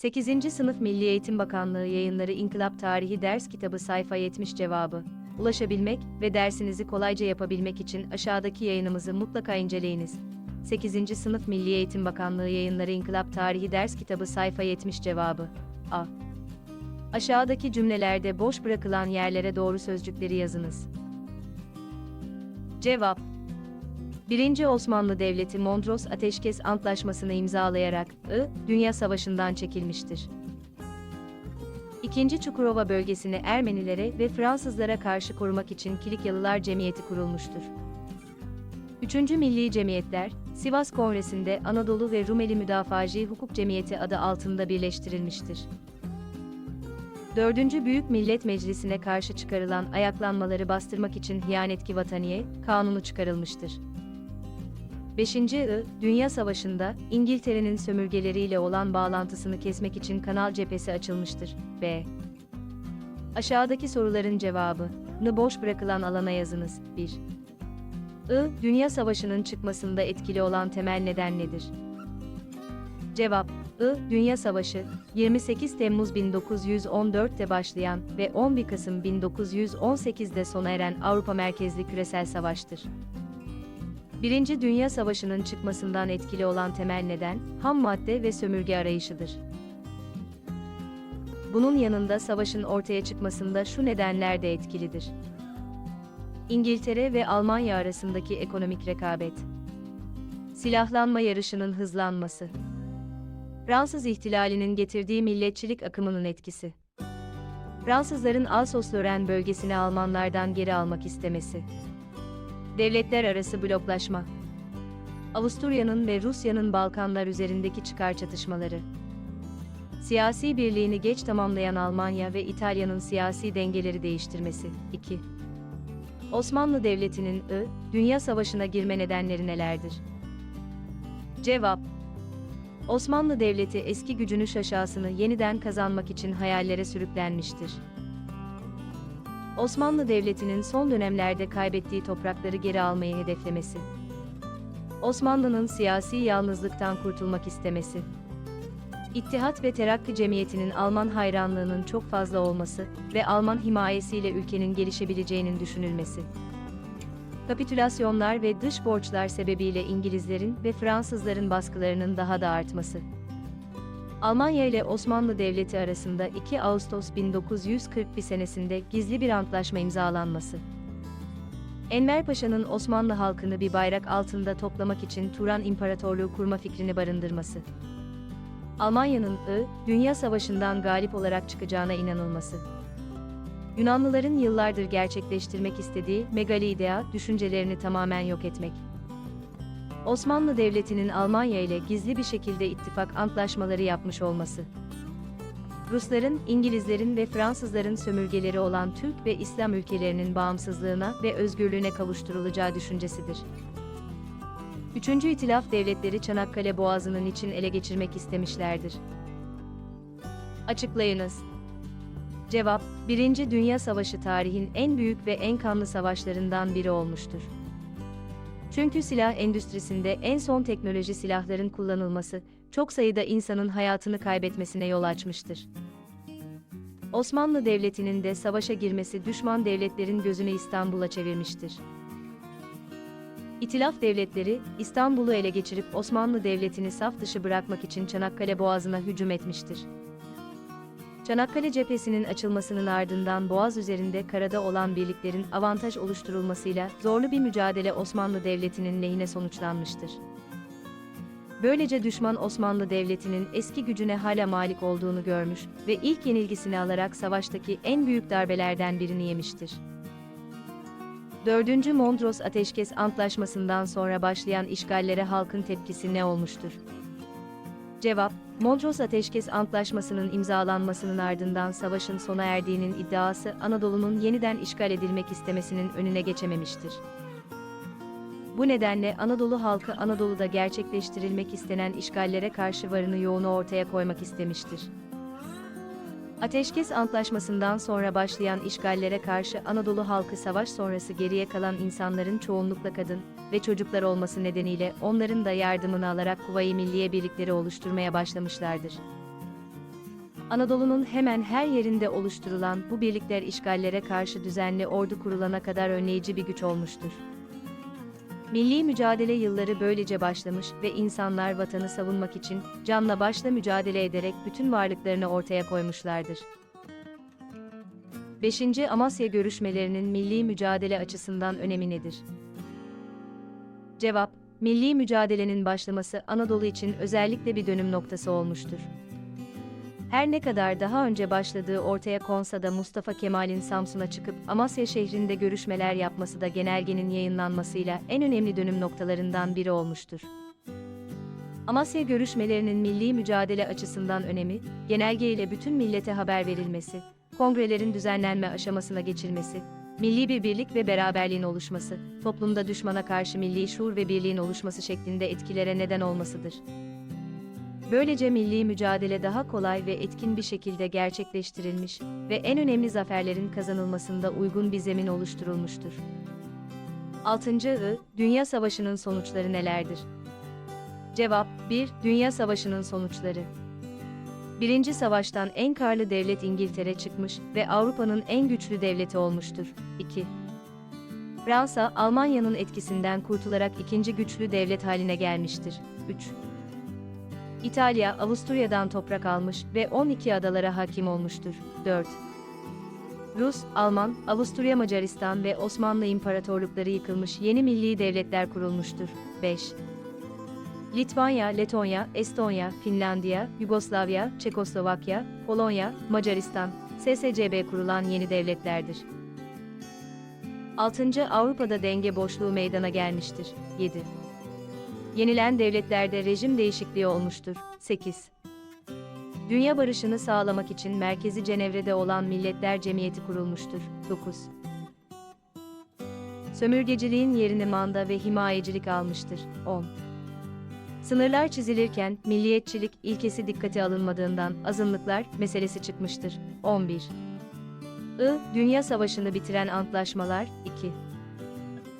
8. Sınıf Milli Eğitim Bakanlığı yayınları İnkılap Tarihi Ders Kitabı sayfa 70 cevabı. Ulaşabilmek ve dersinizi kolayca yapabilmek için aşağıdaki yayınımızı mutlaka inceleyiniz. 8. Sınıf Milli Eğitim Bakanlığı yayınları İnkılap Tarihi Ders Kitabı sayfa 70 cevabı. A. Aşağıdaki cümlelerde boş bırakılan yerlere doğru sözcükleri yazınız. Cevap 1. Osmanlı Devleti Mondros Ateşkes Antlaşması'nı imzalayarak I. Dünya Savaşı'ndan çekilmiştir. 2. Çukurova bölgesini Ermenilere ve Fransızlara karşı korumak için Kilikyalılar Cemiyeti kurulmuştur. 3. Milli Cemiyetler, Sivas Kongresi'nde Anadolu ve Rumeli Müdafacı Hukuk Cemiyeti adı altında birleştirilmiştir. 4. Büyük Millet Meclisi'ne karşı çıkarılan ayaklanmaları bastırmak için Hiyanetki Vataniye kanunu çıkarılmıştır. 5. I, Dünya Savaşı'nda İngiltere'nin sömürgeleriyle olan bağlantısını kesmek için kanal cephesi açılmıştır. B. Aşağıdaki soruların cevabını boş bırakılan alana yazınız. 1. I, Dünya Savaşı'nın çıkmasında etkili olan temel neden nedir? Cevap I, Dünya Savaşı, 28 Temmuz 1914'te başlayan ve 11 Kasım 1918'de sona eren Avrupa merkezli küresel savaştır. Birinci Dünya Savaşı'nın çıkmasından etkili olan temel neden, ham madde ve sömürge arayışıdır. Bunun yanında savaşın ortaya çıkmasında şu nedenler de etkilidir. İngiltere ve Almanya arasındaki ekonomik rekabet. Silahlanma yarışının hızlanması. Fransız ihtilalinin getirdiği milletçilik akımının etkisi. Fransızların Alsos-Lorraine bölgesini Almanlardan geri almak istemesi. Devletler arası bloklaşma. Avusturya'nın ve Rusya'nın Balkanlar üzerindeki çıkar çatışmaları. Siyasi birliğini geç tamamlayan Almanya ve İtalya'nın siyasi dengeleri değiştirmesi. 2. Osmanlı Devleti'nin I, Dünya Savaşı'na girme nedenleri nelerdir? Cevap Osmanlı Devleti eski gücünü şaşasını yeniden kazanmak için hayallere sürüklenmiştir. Osmanlı Devleti'nin son dönemlerde kaybettiği toprakları geri almayı hedeflemesi. Osmanlı'nın siyasi yalnızlıktan kurtulmak istemesi. İttihat ve Terakki Cemiyeti'nin Alman hayranlığının çok fazla olması ve Alman himayesiyle ülkenin gelişebileceğinin düşünülmesi. Kapitülasyonlar ve dış borçlar sebebiyle İngilizlerin ve Fransızların baskılarının daha da artması. Almanya ile Osmanlı Devleti arasında 2 Ağustos 1941 senesinde gizli bir antlaşma imzalanması. Enver Paşa'nın Osmanlı halkını bir bayrak altında toplamak için Turan İmparatorluğu kurma fikrini barındırması. Almanya'nın I, Dünya Savaşı'ndan galip olarak çıkacağına inanılması. Yunanlıların yıllardır gerçekleştirmek istediği megali idea düşüncelerini tamamen yok etmek. Osmanlı Devleti'nin Almanya ile gizli bir şekilde ittifak antlaşmaları yapmış olması. Rusların, İngilizlerin ve Fransızların sömürgeleri olan Türk ve İslam ülkelerinin bağımsızlığına ve özgürlüğüne kavuşturulacağı düşüncesidir. Üçüncü İtilaf Devletleri Çanakkale Boğazı'nın için ele geçirmek istemişlerdir. Açıklayınız. Cevap, Birinci Dünya Savaşı tarihin en büyük ve en kanlı savaşlarından biri olmuştur. Çünkü silah endüstrisinde en son teknoloji silahların kullanılması, çok sayıda insanın hayatını kaybetmesine yol açmıştır. Osmanlı Devleti'nin de savaşa girmesi düşman devletlerin gözünü İstanbul'a çevirmiştir. İtilaf devletleri, İstanbul'u ele geçirip Osmanlı Devleti'ni saf dışı bırakmak için Çanakkale Boğazı'na hücum etmiştir. Çanakkale cephesinin açılmasının ardından Boğaz üzerinde karada olan birliklerin avantaj oluşturulmasıyla zorlu bir mücadele Osmanlı Devleti'nin lehine sonuçlanmıştır. Böylece düşman Osmanlı Devleti'nin eski gücüne hala malik olduğunu görmüş ve ilk yenilgisini alarak savaştaki en büyük darbelerden birini yemiştir. 4. Mondros Ateşkes Antlaşması'ndan sonra başlayan işgallere halkın tepkisi ne olmuştur? Cevap, Mondros Ateşkes Antlaşması'nın imzalanmasının ardından savaşın sona erdiğinin iddiası Anadolu'nun yeniden işgal edilmek istemesinin önüne geçememiştir. Bu nedenle Anadolu halkı Anadolu'da gerçekleştirilmek istenen işgallere karşı varını yoğunu ortaya koymak istemiştir. Ateşkes Antlaşması'ndan sonra başlayan işgallere karşı Anadolu halkı savaş sonrası geriye kalan insanların çoğunlukla kadın ve çocuklar olması nedeniyle onların da yardımını alarak Kuvayi Milliye birlikleri oluşturmaya başlamışlardır. Anadolu'nun hemen her yerinde oluşturulan bu birlikler işgallere karşı düzenli ordu kurulana kadar önleyici bir güç olmuştur. Milli mücadele yılları böylece başlamış ve insanlar vatanı savunmak için canla başla mücadele ederek bütün varlıklarını ortaya koymuşlardır. 5. Amasya görüşmelerinin milli mücadele açısından önemi nedir? Cevap, milli mücadelenin başlaması Anadolu için özellikle bir dönüm noktası olmuştur. Her ne kadar daha önce başladığı ortaya konsa da Mustafa Kemal'in Samsun'a çıkıp Amasya şehrinde görüşmeler yapması da genelgenin yayınlanmasıyla en önemli dönüm noktalarından biri olmuştur. Amasya görüşmelerinin milli mücadele açısından önemi, genelge ile bütün millete haber verilmesi, kongrelerin düzenlenme aşamasına geçilmesi, milli bir birlik ve beraberliğin oluşması, toplumda düşmana karşı milli şuur ve birliğin oluşması şeklinde etkilere neden olmasıdır. Böylece milli mücadele daha kolay ve etkin bir şekilde gerçekleştirilmiş ve en önemli zaferlerin kazanılmasında uygun bir zemin oluşturulmuştur. 6. I. Dünya Savaşı'nın sonuçları nelerdir? Cevap 1. Dünya Savaşı'nın sonuçları Birinci savaştan en karlı devlet İngiltere çıkmış ve Avrupa'nın en güçlü devleti olmuştur. 2. Fransa, Almanya'nın etkisinden kurtularak ikinci güçlü devlet haline gelmiştir. 3. İtalya, Avusturya'dan toprak almış ve 12 adalara hakim olmuştur. 4. Rus, Alman, Avusturya Macaristan ve Osmanlı İmparatorlukları yıkılmış yeni milli devletler kurulmuştur. 5. Litvanya, Letonya, Estonya, Finlandiya, Yugoslavya, Çekoslovakya, Polonya, Macaristan, SSCB kurulan yeni devletlerdir. 6. Avrupa'da denge boşluğu meydana gelmiştir. 7. Yenilen devletlerde rejim değişikliği olmuştur. 8. Dünya barışını sağlamak için merkezi Cenevre'de olan Milletler Cemiyeti kurulmuştur. 9. Sömürgeciliğin yerini manda ve himayecilik almıştır. 10. Sınırlar çizilirken milliyetçilik ilkesi dikkate alınmadığından azınlıklar meselesi çıkmıştır. 11. I. Dünya Savaşı'nı bitiren antlaşmalar 2.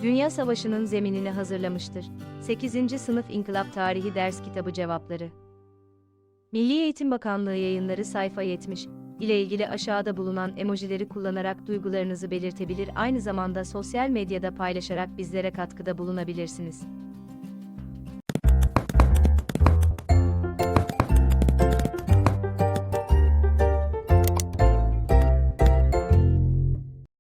Dünya Savaşı'nın zeminini hazırlamıştır. 8. Sınıf İnkılap Tarihi Ders Kitabı Cevapları Milli Eğitim Bakanlığı yayınları sayfa 70 ile ilgili aşağıda bulunan emojileri kullanarak duygularınızı belirtebilir aynı zamanda sosyal medyada paylaşarak bizlere katkıda bulunabilirsiniz.